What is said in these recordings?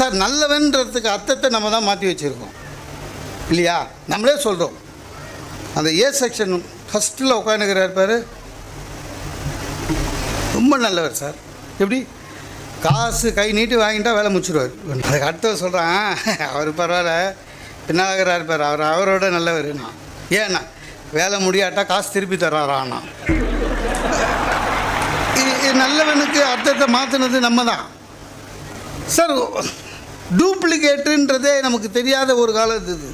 Sir நல்லவன்றதுக்கு அர்த்தத்தை நம்ம தான் மாற்றி வச்சுருக்கோம். இல்லையா? நம்மளே சொல்கிறோம் அந்த ஏ செக்ஷன் ஃபஸ்ட்டில் உட்காந்துக்கிறார் பாரு. ரொம்ப நல்லவர் சார். எப்படி? காசு கை நீட்டி வாங்கிட்டா வேலை முடிச்சிடுவார் அதுக்கு அடுத்தவர் சொல்கிறான் அவர் பரவாயில்ல. பின்னாகிறார் பாரு அவர் அவரோட நல்லவர் நான் ஏண்ணா வேலை முடியாட்டா காசு திருப்பி தர்றாராண்ணா இது நல்லவனுக்கு அர்த்தத்தை மாற்றினது நம்ம தான். சார் டூப்ளிகேட்டுன்றதே நமக்கு தெரியாத ஒரு காலம் இது.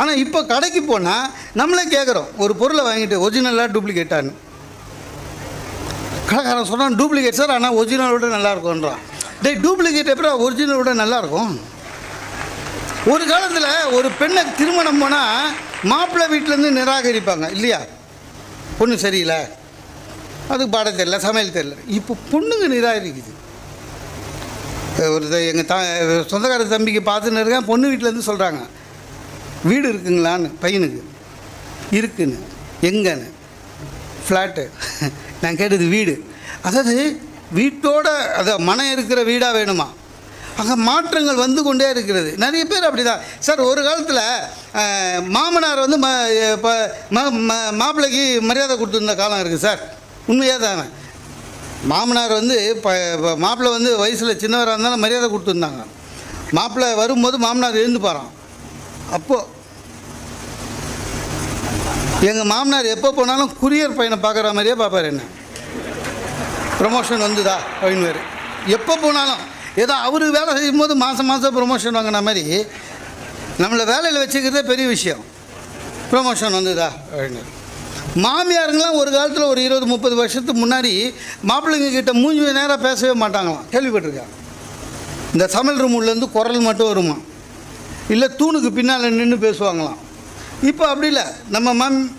ஆனால் இப்போ கடைக்கு போனால் நம்மளே கேட்குறோம் ஒரு பொருளை வாங்கிட்டு ஒரிஜினலாக டூப்ளிகேட்டான்னு. கடைக்காரன் சொன்னான் டூப்ளிகேட் சார் ஆனால் ஒரிஜினலோட நல்லா நல்லாயிருக்கும்ன்றான். டேய் டூப்ளிகேட் எப்படி ஒரிஜினல் விட நல்லாயிருக்கும்? ஒரு காலத்தில் ஒரு பெண்ணை திருமணம் போனால் மாப்பிள்ளை வீட்டிலேருந்து நிராகரிப்பாங்க இல்லையா? பொண்ணு சரியில்லை. அதுக்கு பாட தெரியல சமையல் தெரியல. இப்போ பொண்ணுங்க நிராகரிக்குது. ஒரு எங்கள் தா சொந்தக்கார தம்பிக்கு பார்த்துன்னு இருக்கேன். பொண்ணு வீட்டிலேருந்து சொல்கிறாங்க வீடு இருக்குங்களான்னு பையனுக்கு. இருக்குன்னு. எங்கன்னு? ஃப்ளாட்டு நான் கேட்டது வீடு. அதாவது வீட்டோட அது மனம் இருக்கிற வீடாக வேணுமா? அங்கே மாற்றங்கள் வந்து கொண்டே இருக்கிறது. நிறைய பேர் அப்படி தான் சார் ஒரு காலத்தில் மாமனார் வந்து ம இப்போ ம மாப்பிள்ளைக்கு மரியாதை கொடுத்துருந்த காலம் இருக்குது சார். உண்மையாக தான் மாமனார் வந்து இப்போ மாப்பிள்ளை வந்து வயசில் சின்னவராக இருந்தாலும் மரியாதை கொடுத்துருந்தாங்க. மாப்பிள்ளை வரும்போது மாமனார் எழுந்து போகிறான் அப்போது எங்கள் மாமனார் எப்போ போனாலும் குரியர் பையனை பார்க்குற மாதிரியே பார்ப்பார் என்ன. ப்ரமோஷன் வந்துதா அப்படின்னு. எப்போ போனாலும் ஏதோ அவர் வேலை செய்யும்போது மாதம் மாதம் ப்ரொமோஷன் வாங்கின மாதிரி நம்மளை வேலையில் வச்சுக்கிறதே பெரிய விஷயம். ப்ரொமோஷன் வந்துதா அப்படின்னு. மாமியாருங்களாம் ஒரு காலத்தில் ஒரு இருபது முப்பது வருஷத்துக்கு முன்னாடி மாப்பிள்ளைங்க கிட்ட மூஞ்சி நேராக பேசவே மாட்டாங்களாம். கேள்விப்பட்டிருக்கேன். இந்த சமையல் ரூம்லேருந்து குரல் மட்டும் வருமா? இல்லை தூணுக்கு பின்னால் நின்று பேசுவாங்களாம். இப்போ அப்படி இல்லை. நம்ம மேம்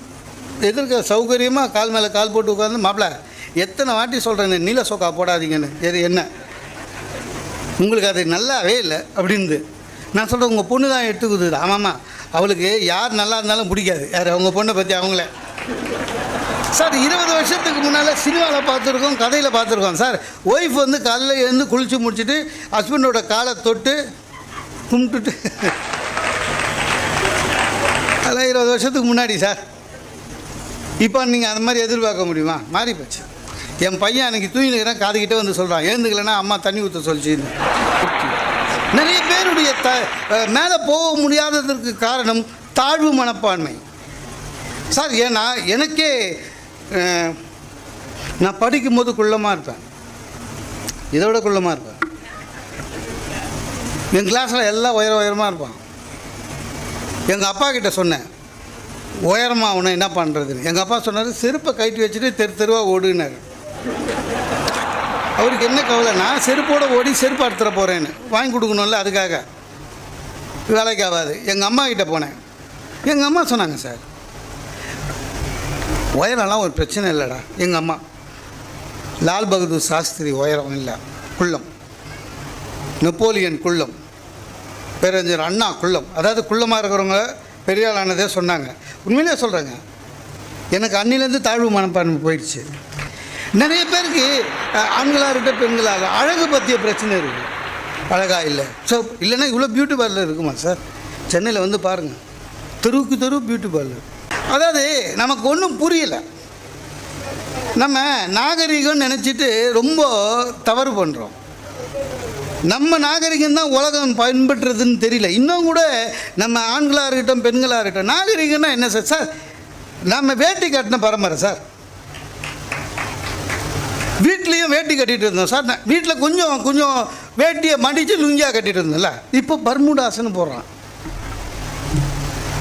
எதிர்க்க சௌகரியமாக கால் மேலே கால் போட்டு உட்காந்து மாப்பிள்ள எத்தனை வாட்டி சொல்கிறேன் நீல சோக்கா போடாதீங்கன்னு. எது என்ன? உங்களுக்கு அது நல்லாவே இல்லை. அப்படின்னு நான் சொல்கிறேன் உங்கள் பொண்ணு தான் எடுத்துக்குது. ஆமாம்மா. அவளுக்கு யார் நல்லா இருந்தாலும் பிடிக்காது. யார் அவங்க பொண்ணை பற்றி அவங்களே. சார் இருபது வருஷத்துக்கு முன்னால் சினிமாவில் பார்த்துருக்கோம் கதையில் பார்த்துருக்கோம். சார் ஒய்ஃப் வந்து காலையில் எழுந்து குளித்து முடிச்சுட்டு ஹஸ்பண்டோட காலை தொட்டு கும்பிட்டுட்டு. அதெல்லாம் இருபது வருஷத்துக்கு முன்னாடி சார். இப்போ நீங்கள் அந்த மாதிரி எதிர்பார்க்க முடியுமா? மாறி போச்சு. என் பையன் அன்றைக்கி தூங்கினுக்கிறேன் காதுகிட்டே வந்து சொல்கிறான் எழுந்துக்கலைன்னா அம்மா தண்ணி ஊற்ற சொல்லிச்சு. நிறைய பேருடைய த மேலே போக முடியாததற்கு காரணம் தாழ்வு மனப்பான்மை. சார் ஏன்னா எனக்கே நான் படிக்கும்போது குள்ளமாக இருப்பேன். இதை விட குள்ளமாக இருப்பேன். என் கிளாஸில் எல்லாம் உயர உயரமாக இருப்பான். எங்கள் அப்பா கிட்ட சொன்னேன் உயரமாக அவனை என்ன பண்ணுறதுன்னு எங்கள் அப்பா சொன்னார் செருப்பை கட்டி வச்சுட்டு தெரு தெருவாக ஓடுனார். அவருக்கு என்ன கவலை? நான் செருப்போட ஓடி செருப்பு அடுத்துற போகிறேன்னு வாங்கி கொடுக்கணும்ல அதுக்காக. வேலைக்கு ஆகாது. எங்கள் அம்மா கிட்டே போனேன். எங்கள் அம்மா சொன்னாங்க சார் உயரம்லாம் ஒரு பிரச்சனை இல்லைடா. எங்கள் அம்மா. லால் பகதூர் சாஸ்திரி உயரம் இல்லை. குள்ளம். நெப்போலியன் குள்ளம். பேரறிஞர் அண்ணா குள்ளம். அதாவது குள்ளமாக இருக்கிறவங்க பெரிய ஆளானதே சொன்னாங்க. உண்மையிலே சொல்கிறாங்க எனக்கு அன்னிலேருந்து தாழ்வு மனப்பான்மை போயிடுச்சு. நிறைய பேருக்கு ஆண்களாக இருக்கட்டும் பெண்களாக அழகு பற்றிய பிரச்சனை இருக்குது அழகா இல்லை. ஸோ இல்லைன்னா இவ்வளோ பியூட்டி பார்லர் இருக்குமா சார் சென்னையில் வந்து பாருங்கள் தெருவுக்கு தெரு பியூட்டி பார்லர் அதாவது நமக்கு ஒன்றும் புரியலை. நம்ம நாகரிகம்னு நினச்சிட்டு ரொம்ப தவறு பண்ணுறோம் நம்ம நாகரிகம் தான் உலகம் பின்பற்றுறதுன்னு தெரியல. இன்னும் கூட நம்ம ஆண்களாக இருக்கட்டும் பெண்களாக இருக்கட்டும் நாகரிகம்னா என்ன சார்? சார் நம்ம வேட்டி கட்டின பரம்பரை சார். வீட்லேயும் வேட்டி கட்டிகிட்டு இருந்தோம் சார். நான் வீட்டில் கொஞ்சம் கொஞ்சம் வேட்டியை மடித்து லுங்கியாக கட்டிகிட்டு இருந்தோம்ல இப்போ பர்முடாஸ்னு போடுறான்.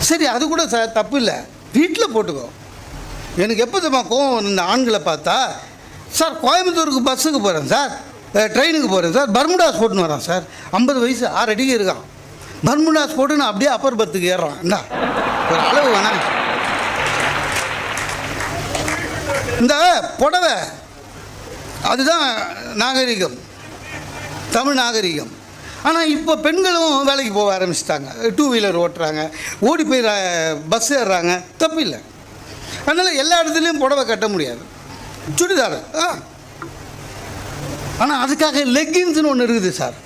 சரி அது கூட சார் தப்பு இல்லை. வீட்டில் போட்டுக்கோ. எனக்கு எப்போ தெரியுமா கோவம் இந்த ஆண்களை பார்த்தா சார் கோயம்புத்தூருக்கு பஸ்ஸுக்கு போகிறேன் சார். ட்ரெயினுக்கு போகிறேன் சார். பர்முடாஸ் போட்டுன்னு வரான் சார். ஐம்பது வயசு ஆறு அடிக்கு இருக்கான். பர்முடாஸ் போட்டு நான் அப்படியே அப்பர் பத்துக்கு ஏறுறான். என்ன ஒரு அளவு வேணாம் இந்த புடவை அதுதான் நாகரிகம். தமிழ் நாகரிகம். ஆனால் இப்போ பெண்களும் வேலைக்கு போக ஆரம்பிச்சிட்டாங்க. டூ வீலர் ஓட்டுறாங்க. ஓடி போய் பஸ் ஏறுறாங்க. தப்பு இல்லை. அதனால் எல்லா இடத்துலையும் புடவை கட்ட முடியாது. சுடிதார். ஆ. ஆனால் அதுக்காக லெக்கின்ஸ்னு ஒன்று இருக்குது சார்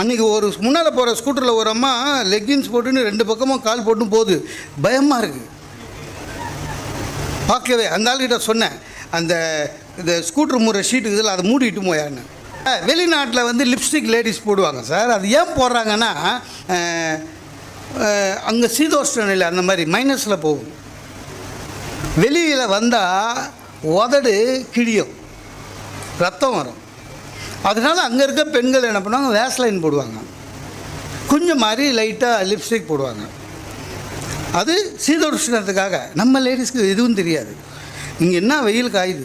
அன்றைக்கி ஒரு முன்னால் போகிற ஸ்கூட்டரில் ஒரு அம்மா லெக்கின்ஸ் போட்டுன்னு ரெண்டு பக்கமும் கால் போட்டு போகுது பயமாக இருக்குது பார்க்கவே அந்த ஆள்கிட்ட சொன்னேன் அந்த இந்த ஸ்கூட்டர் முறை ஷீட்டு இதில் அதை மூடிட்டு போயான்னு. வெளிநாட்டில் வந்து லிப்ஸ்டிக் லேடிஸ் போடுவாங்க சார். அது ஏன் போடுறாங்கன்னா அங்கே சீதோஷ்ண நிலை அந்த மாதிரி மைனஸில் போகும். வெளியில் வந்தால் உதடு கிழியும். ரத்தம் வரும். அதனால் அங்கே இருக்க பெண்கள் என்ன பண்ணுவாங்க வேஸ்லைன் போடுவாங்க. கொஞ்சம் மாதிரி லைட்டாக லிப்ஸ்டிக் போடுவாங்க. அது சீதோஷ்ணத்துக்காக. நம்ம லேடிஸ்க்கு எதுவும் தெரியாது. இங்கே என்ன வெயில் காயுது?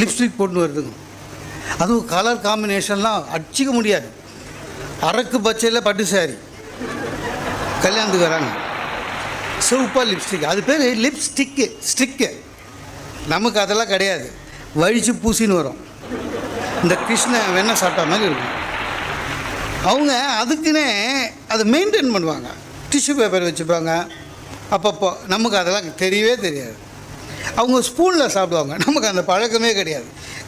லிப்ஸ்டிக் போட்டு வருதுங்க. அதுவும் கலர் காம்பினேஷன்லாம் அடிச்சிக்க முடியாது. அரக்கு பச்சையில் பட்டு சாரி கல்யாணத்துக்கு வராங்க. சிவப்பாக லிப்ஸ்டிக் அது பேர் லிப்ஸ்டிக்கு ஸ்டிக்கு நமக்கு அதெல்லாம் கிடையாது. வழித்து பூசின்னு வரும். இந்த கிருஷ்ண வெண்ண சாப்பிட்ட மாதிரி இருக்கும். அவங்க அதுக்குன்னே அதை மெயின்டைன் பண்ணுவாங்க. டிஷ்யூ பேப்பர் வச்சுப்பாங்க. அப்பப்போ. நமக்கு அதெல்லாம் தெரியவே தெரியாது. அவங்க ஸ்பூனில் சாப்பிடுவாங்க. நமக்கு அந்த பழக்கமே கிடையாது.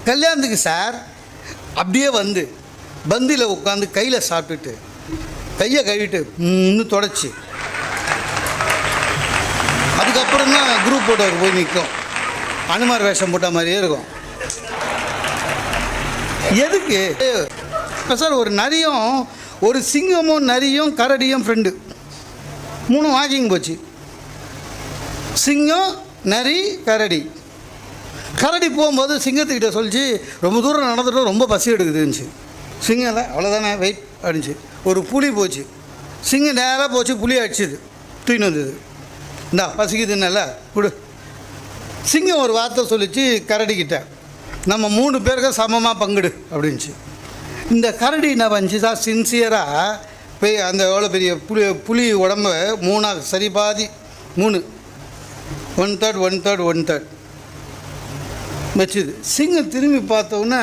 கல்யாணத்துக்கு சார் அப்படியே வந்து பந்தியில் உட்காந்து கையில் சாப்பிட்டுட்டு கையை கழுவிட்டு இன்னும் தொடச்சி. அதுக்கப்புறம் தான் குரூப் போட்டோவுக்கு போய் நிற்கும். அனுமார் வேஷம் போட்ட மாதிரியே இருக்கும். எதுக்கு? இப்போ சார் ஒரு நரியும் ஒரு சிங்கமும் நரியும் கரடியும் ஃப்ரெண்டு மூணு வாக்கிங் போச்சு. சிங்கம் நரி கரடி. கரடி போகும்போது சிங்கத்துக்கிட்ட சொல்லிச்சு ரொம்ப தூரம் நடந்துட்டோம் ரொம்ப பசி எடுக்குதுன்னுச்சு. சிங்கம் இல்லை அவ்வளோதானே வெயிட் அப்படின்ச்சு ஒரு புலி போச்சு. சிங்கம் நேராக போச்சு புலி அடிச்சுது தூக்கின்னு வந்தது. இந்தா பசிக்குதுன்னால கொடு. சிங்கம் ஒரு வார்த்தை சொல்லிச்சு கரடிக்கிட்ட. நம்ம மூணு பேருக்கு சமமாக பங்குடு அப்படின்ச்சு இந்த கரடி என்ன பண்ணிச்சு தான் சின்சியராக போய் அந்த எவ்வளோ பெரிய புலி புலி உடம்பு மூணாக சரி பாதி மூணு. One third one third one third வச்சுது சிங்கம் திரும்பி பார்த்தோன்னே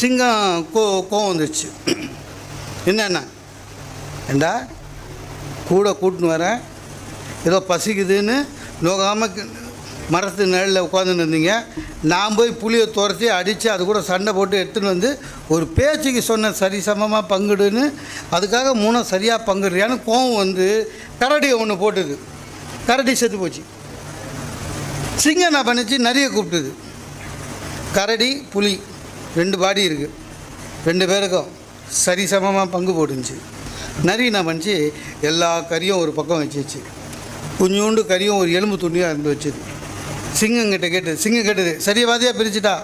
சிங்கம் கோ கோவம் வந்துச்சு என்னென்ன ஏண்டா கூட கூட்டின்னு வரேன் ஏதோ பசிக்குதுன்னு நோகாமல் மரத்து நிழலில் உட்காந்துன்னு இருந்தீங்க. நான் போய் புளியை துரத்தி அடித்து அது கூட சண்டை போட்டு எடுத்துன்னு வந்து ஒரு பேச்சுக்கு சொன்ன சரி சமமாக பங்குடுன்னு அதுக்காக மூணும் சரியாக பங்குடுறியான்னு கோவம் வந்து கரடியை ஒன்று போட்டுது. கரடி செத்து போச்சு. சிங்கம் நான் பண்ணிச்சு? நிறைய கூப்பிட்டுது. கரடி புலி ரெண்டு பாடி இருக்குது ரெண்டு பேருக்கும் சரிசமமாக பங்கு போட்டுச்சு நரி என்ன பண்ணிச்சு எல்லா கறியும் ஒரு பக்கம் வச்சிச்சு கொஞ்சோண்டு கறியும் ஒரு எலும்பு துணியாக இருந்து வச்சுது. சிங்கங்கிட்ட கேட்டது சிங்கம் கேட்டது சரியா பாதியாக பிரிச்சுட்டா?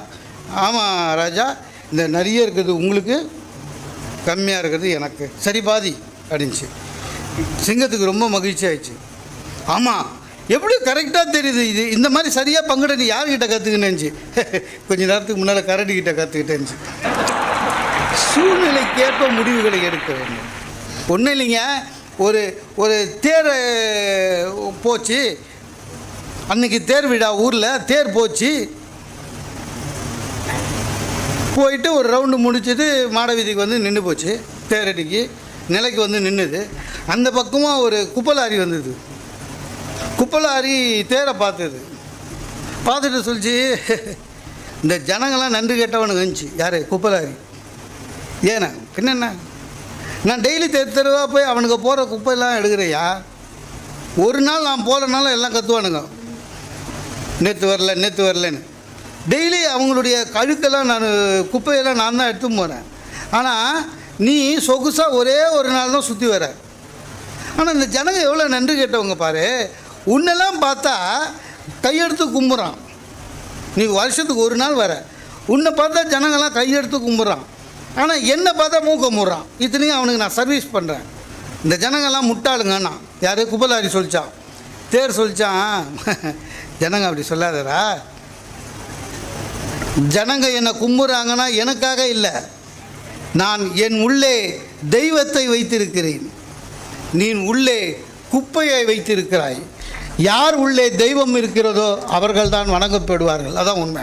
ஆமாம் ராஜா இந்த நிறைய இருக்கிறது உங்களுக்கு கம்மியாக இருக்கிறது எனக்கு. சரி பாதி அப்படின்ச்சு. சிங்கத்துக்கு ரொம்ப மகிழ்ச்சி ஆயிடுச்சு ஆமாம் எப்படி கரெக்டாக தெரியுது இது? இந்த மாதிரி சரியாக பங்குட நீ யார்கிட்ட கற்றுக்கினேன்ச்சு கொஞ்ச நேரத்துக்கு முன்னால் கரடிக்கிட்ட கற்றுக்கிட்டேன்ச்சு சூழ்நிலைக்கேற்ப முடிவுகளை எடுக்க வேண்டும். ஒன்றும் இல்லைங்க. ஒரு ஒரு தேர் போச்சு. அன்னைக்கு தேர் விழா ஊரில் தேர் போச்சு. போயிட்டு ஒரு ரவுண்டு முடிச்சுட்டு மாட வீதிக்கு வந்து நின்று போச்சு. தேரடிக்கு. நிலைக்கு வந்து நின்றுது அந்த பக்கமாக ஒரு குப்பலாரி வந்தது. குப்பலாரி தேரை பார்த்தது. பார்த்துட்டு சொல்லிச்சு இந்த ஜனங்கள்லாம் நன்றி கேட்டவனுக்கு இருந்துச்சு யார்? குப்பலாரி. ஏண்ணா என்னென்ன நான் டெய்லி தெரு தெருவாக போய் அவனுக்கு போகிற குப்பையெல்லாம் எடுக்கிறையா? ஒரு நாள் நான் போகிறனால எல்லாம் கத்துவானுங்க. நேற்று வரல நேற்று வரலன்னு. டெய்லி அவங்களுடைய கழுக்கெல்லாம் நான் குப்பையெல்லாம் நான் தான் எடுத்து போகிறேன் ஆனால் நீ சொகுசாக ஒரே ஒரு நாள் தான் சுற்றி வர. ஆனால் இந்த ஜனங்க எவ்வளோ நன்றி கேட்டவங்க பாரு. உன்னெல்லாம் பார்த்தா கையெடுத்து கும்புறான். நீ வருஷத்துக்கு ஒரு நாள் வர. உன்னை பார்த்தா ஜனங்கள்லாம் கையெடுத்து கும்புறான். ஆனால் என்னை பார்த்தா மூக்க முடுறான். இத்தனையும் அவனுக்கு நான் சர்வீஸ் பண்ணுறேன் இந்த ஜனங்கள்லாம் முட்டாளுங்கண்ணா. யார் குபலாரி சொல்லிச்சான். தேர் சொல்லிச்சான். ஜனங்க அப்படி சொல்லாதடா. ஜனங்க என்னை கும்புறாங்கன்னா எனக்காக இல்லை. நான் என் உள்ளே தெய்வத்தை வைத்திருக்கிறேன். நீ உள்ளே குப்பையை வைத்திருக்கிறாய். யார் உள்ளே தெய்வம் இருக்கிறதோ அவர்கள்தான் வணங்கப்படுவார்கள். அதான் உண்மை.